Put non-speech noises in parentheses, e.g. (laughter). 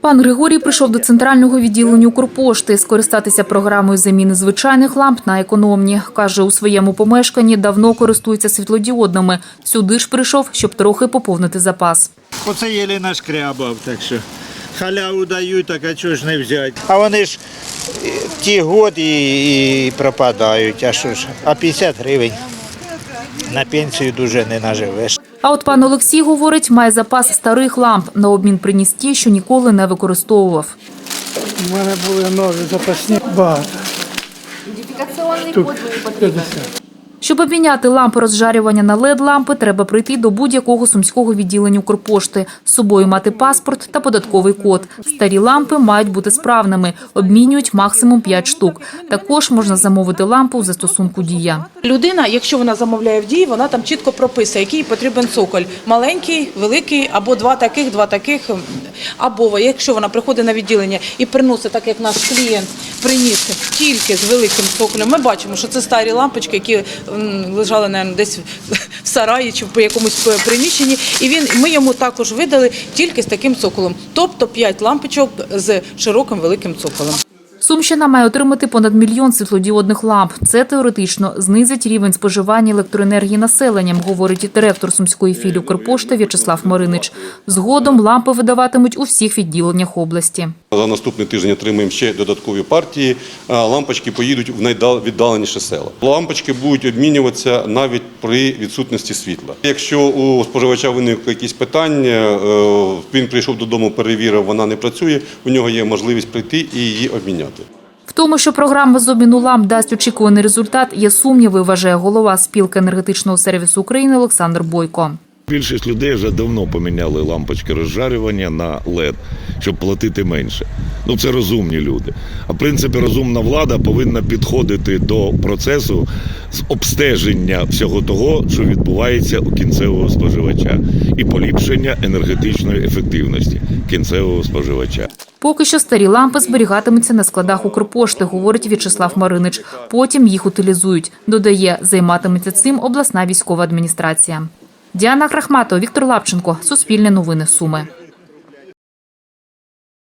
Пан Григорій прийшов до центрального відділення Укрпошти скористатися програмою заміни звичайних ламп на економні. Каже, у своєму помешканні давно користується світлодіодними. Сюди ж прийшов, щоб трохи поповнити запас. Оце єлі нашкрябав, так що халяву дають, так а чого ж не взяти. А вони ж е, ті год і, і пропадають, а що ж, а 50 гривень на пенсію дуже не наживеш. А от пан Олексій говорить, має запас старих ламп на обмін приніс ті, що ніколи не використовував. У мене були нові запасні багато. Штук 50. Щоб обміняти лампи розжарювання на led лампи треба прийти до будь-якого сумського відділення Укрпошти, з собою мати паспорт та податковий код. Старі лампи мають бути справними, обмінюють максимум 5 штук. Також можна замовити лампу в застосунку дія. Людина, якщо вона замовляє в дії, вона там чітко прописує, який потрібен цоколь. Маленький, великий, або два таких, два таких. Або якщо вона приходить на відділення і приносить, так як наш клієнт приніс тільки з великим цоколем, ми бачимо, що це старі лампочки, які лежали наверное, десь (laughs) в сараї чи в якомусь приміщенні. І він ми йому також видали тільки з таким цоколом, тобто 5 лампочок з широким великим цоколем. Сумщина має отримати понад мільйон світлодіодних ламп. Це теоретично знизить рівень споживання електроенергії населенням, говорить директор сумської філії Укрпошти В'ячеслав Маринич. Згодом лампи видаватимуть у всіх відділеннях області. За наступний тиждень отримаємо ще додаткові партії. Лампочки поїдуть в найвіддаленіші села. Лампочки будуть обмінюватися навіть при відсутності світла. Якщо у споживача виникли якісь питання, е, він прийшов додому, перевірив, вона не працює. У нього є можливість прийти і її обміняти. В тому, що програма з обміну ламп дасть очікуваний результат, є сумніви, вважає голова спілки енергетичного сервісу України Олександр Бойко. Більшість людей вже давно поміняли лампочки розжарювання на LED, щоб платити менше. Ну це розумні люди. А в принципі, розумна влада повинна підходити до процесу з обстеження всього того, що відбувається у кінцевого споживача, і поліпшення енергетичної ефективності кінцевого споживача. Поки що старі лампи зберігатимуться на складах Укрпошти, говорить В'ячеслав Маринич. Потім їх утилізують. Додає, займатиметься цим обласна військова адміністрація. Діана Крахматова, Віктор Лапченко. Суспільне новини Суми.